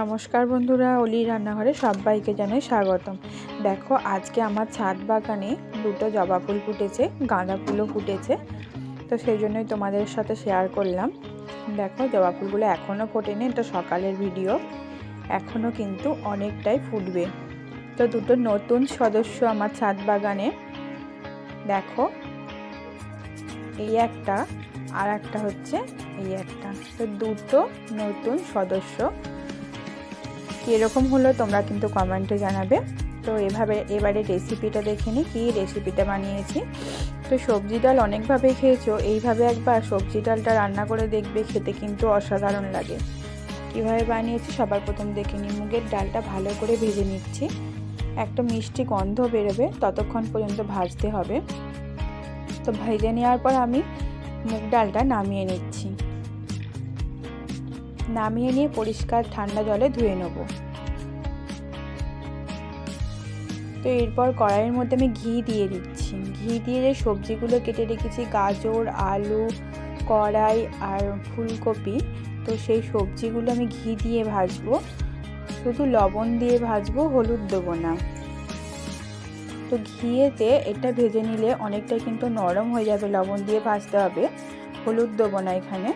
নমস্কার বন্ধুরা, অলি রান্নাঘরে সবাইকে জানাই স্বাগতম। দেখো, আজকে আমার ছাদ বাগানে দুটো জবা ফুল ফুটেছে, গাঁদা ফুলও ফুটেছে। তো সেই জন্যই তোমাদের সাথে শেয়ার করলাম। দেখো, জবা ফুলগুলো এখনও ফোটেনি, এটা সকালের ভিডিও এখনও কিন্তু অনেকটাই ফুটবে। তো দুটো নতুন সদস্য আমার ছাদ বাগানে। দেখো, এই একটা আর একটা হচ্ছে এই একটা। তো দুটো নতুন সদস্য। কীরকম হলো তোমরা কিন্তু কমেন্টে জানাবে। তো এভাবে এবারে রেসিপিটা দেখে নিই কী রেসিপিটা বানিয়েছি। তো সবজি ডাল অনেকভাবে খেয়েছো, এইভাবে একবার সবজি ডালটা রান্না করে দেখবে, খেতে কিন্তু অসাধারণ লাগে। কীভাবে বানিয়েছি সবার প্রথম দেখে নিই মুগের ডালটা ভালো করে ভেজে নিচ্ছি। একটা মিষ্টি গন্ধ বেরোবে, ততক্ষণ পর্যন্ত ভাজতে হবে। তো ভেজে নেওয়ার পর আমি মুগ ডালটা নামিয়ে নিচ্ছি। নামিয়ে নিয়ে পরিষ্কার ঠান্ডা জলে ধুয়ে নেব। তো এরপর কড়াইয়ের মধ্যে আমি ঘি দিয়ে দিচ্ছি। ঘি দিয়ে যে সবজিগুলো কেটে রেখেছি, গাজর, আলু, কড়াই আর ফুলকপি, তো সেই সবজিগুলো আমি ঘি দিয়ে ভাজবো। শুধু লবণ দিয়ে ভাজবো, হলুদ দেবো না। তো ঘিয়েতে এটা ভেজে নিলে অনেকটা কিন্তু নরম হয়ে যাবে, লবণ দিয়ে ভাজতে হবে। হলুদ দেবো না এখানে।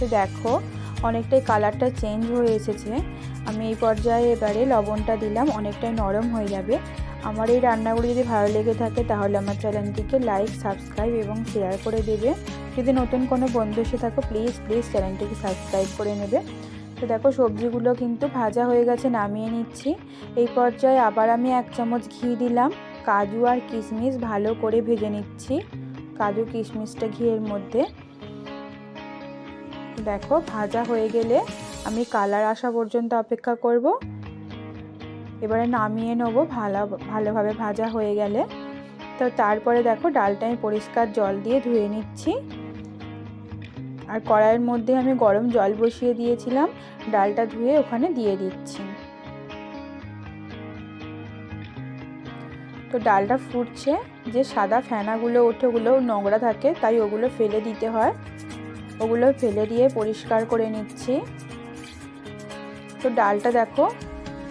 তো দেখো, অনেকটাই কালারটা চেঞ্জ হয়ে এসেছে। আমি এই পর্যায়ে এবারে লবণটা দিলাম, অনেকটাই নরম হয়ে যাবে। আমার এই রান্নাগুলি যদি ভালো লেগে থাকে, তাহলে আমার চ্যানেলটিকে লাইক সাবস্ক্রাইব এবং শেয়ার করে দেবে। যদি নতুন কোনো বন্ধু এসে থাকো প্লিজ প্লিজ চ্যানেলটিকে সাবস্ক্রাইব করে নেবে। তো দেখো, সবজিগুলো কিন্তু ভাজা হয়ে গেছে, নামিয়ে নিচ্ছি। এই পর্যায়ে আবার আমি এক চামচ ঘি দিলাম। কাজু আর কিশমিশ ভালো করে ভেজে নিচ্ছি। কাজু, কিশমিশটা ঘিয়ের মধ্যে। দেখো, ভাজা হয়ে গেলে আমি কালার আসা পর্যন্ত অপেক্ষা করব। এবারে নামিয়ে নেব, ভালো, ভালোভাবে ভাজা হয়ে গেলে। তো তারপরে দেখো, ডালটা আমি পরিষ্কার জল দিয়ে ধুয়ে নিচ্ছি। আর কড়াইয়ের মধ্যে আমি গরম জল বসিয়ে দিয়েছিলাম, ডালটা ধুয়ে ওখানে দিয়ে দিচ্ছি। তো ডালটা ফুটছে, যে সাদা ফেনাগুলো ওঠে ওগুলো নোংরা থাকে, তাই ওগুলো ফেলে দিতে হয়। ওগুলো ফেলে দিয়ে পরিষ্কার করে নিচ্ছি। তো ডালটা দেখো,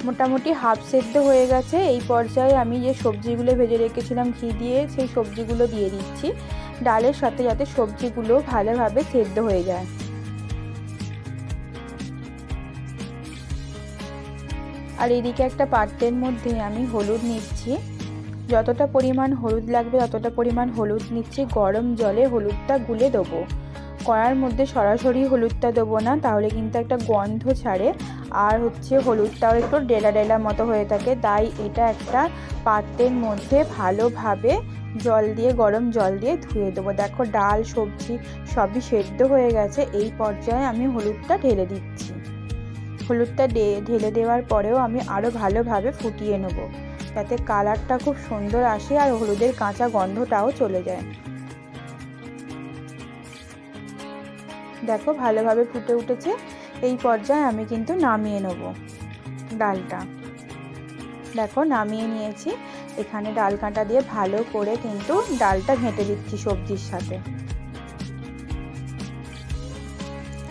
মোটামুটি হাফ সেদ্ধ হয়ে গেছে। এই পর্যায়ে আমি যে সবজিগুলো ভেজে রেখেছিলাম ঘি দিয়ে, সেই সবজিগুলো দিয়ে দিচ্ছি। ডালের সাথে যাতে সবজিগুলো ভালোভাবে সেদ্ধ হয়ে যায়। আর এদিকে একটা পাত্রের মধ্যে আমি হলুদ নিচ্ছি। যতটা পরিমাণ হলুদ লাগবে, ততটা পরিমাণ হলুদ নিচ্ছি। গরম জলে হলুদটা গুলে দেবো। কড়ার মধ্যে সরাসরি হলুদটা দেবো না, তাহলে কিন্তু একটা গন্ধ ছাড়ে। আর হচ্ছে হলুদটাও একটু ডেলা ডেলা মতো হয়ে থাকে, তাই এটা একটা পাত্রের মধ্যে ভালোভাবে জল দিয়ে, গরম জল দিয়ে ধুয়ে দেবো। দেখো ডাল, সবজি সবই সেদ্ধ হয়ে গেছে, এই পর্যায়ে আমি হলুদটা ঢেলে দিচ্ছি। হলুদটা ঢেলে দেওয়ার পরেও আমি আরও ভালোভাবে ফুটিয়ে নেব, যাতে কালারটা খুব সুন্দর আসে আর হলুদের কাঁচা গন্ধটাও চলে যায়। দেখো ভালোভাবে ফুটে উঠেছে। এই পর্যায়ে আমি কিন্তু নামিয়ে নেব ডালটা। দেখো নামিয়ে নিয়েছি। এখানে ডাল কাঁটা দিয়ে ভালো করে কিন্তু ডালটা ঘেঁটে দিচ্ছি সবজির সাথে।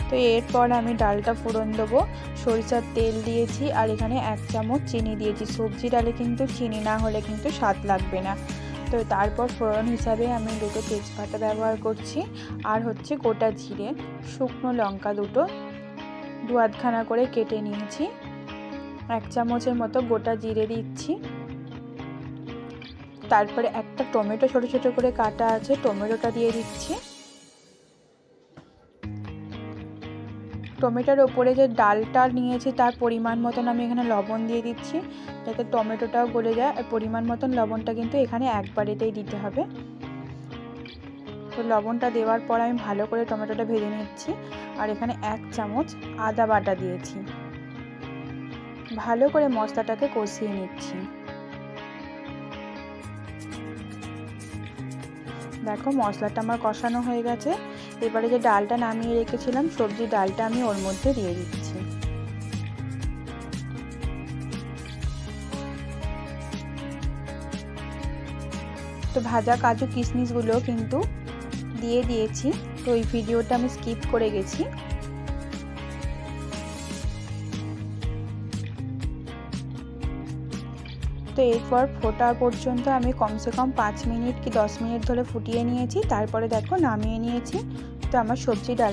তো এরপর আমি ডালটা ফোড়ন দেবো। সরিষার তেল দিয়েছি আর এখানে এক চামচ চিনি দিয়েছি। সবজি ডালে কিন্তু চিনি না হলে কিন্তু স্বাদ লাগবে না। তো তারপর ফোড়ন হিসাবে আমি দুটো তেজপাতা ব্যবহার করছি। আর হচ্ছে গোটা জিরে, শুকনো লঙ্কা দুটো দু আধখানা করে কেটে নিয়েছি। এক চামচের মতো গোটা জিরে দিচ্ছি। তারপরে একটা টমেটো ছোটো ছোটো করে কাটা আছে, টমেটোটা দিয়ে দিচ্ছি। টমেটোর ওপরে যে ডালটা নিয়েছি তার পরিমাণ মতন আমি এখানে লবণ দিয়ে দিচ্ছি, যাতে টমেটোটাও গলে যায়। আর পরিমাণ মতন লবণটা কিন্তু এখানে একবারেতেই দিতে হবে। তো লবণটা দেওয়ার পর আমি ভালো করে টমেটোটা ভেজে নিচ্ছি। আর এখানে এক চামচ আদা বাটা দিয়েছি। ভালো করে মশলাটাকে কষিয়ে নিচ্ছি। দেখো মশলাটা আমার কষানো হয়ে গেছে। এবারে যে ডালটা নামিয়ে রেখেছিলাম, সবজি ডালটা আমি ওর মধ্যে দিয়ে দিচ্ছি। তো ভাজা কাজু কিশমিশগুলো কিন্তু দিয়ে দিয়েছি। তো এই ভিডিওটা আমি স্কিপ করে গেছি। তো এরপর ফোটা পর্যন্ত আমি কমসে কম পাঁচ মিনিট কি দশ মিনিট ধরে ফুটিয়ে নিয়েছি, তারপরে দেখো নামিয়ে নিয়েছি। তো আমার সবজি ডাল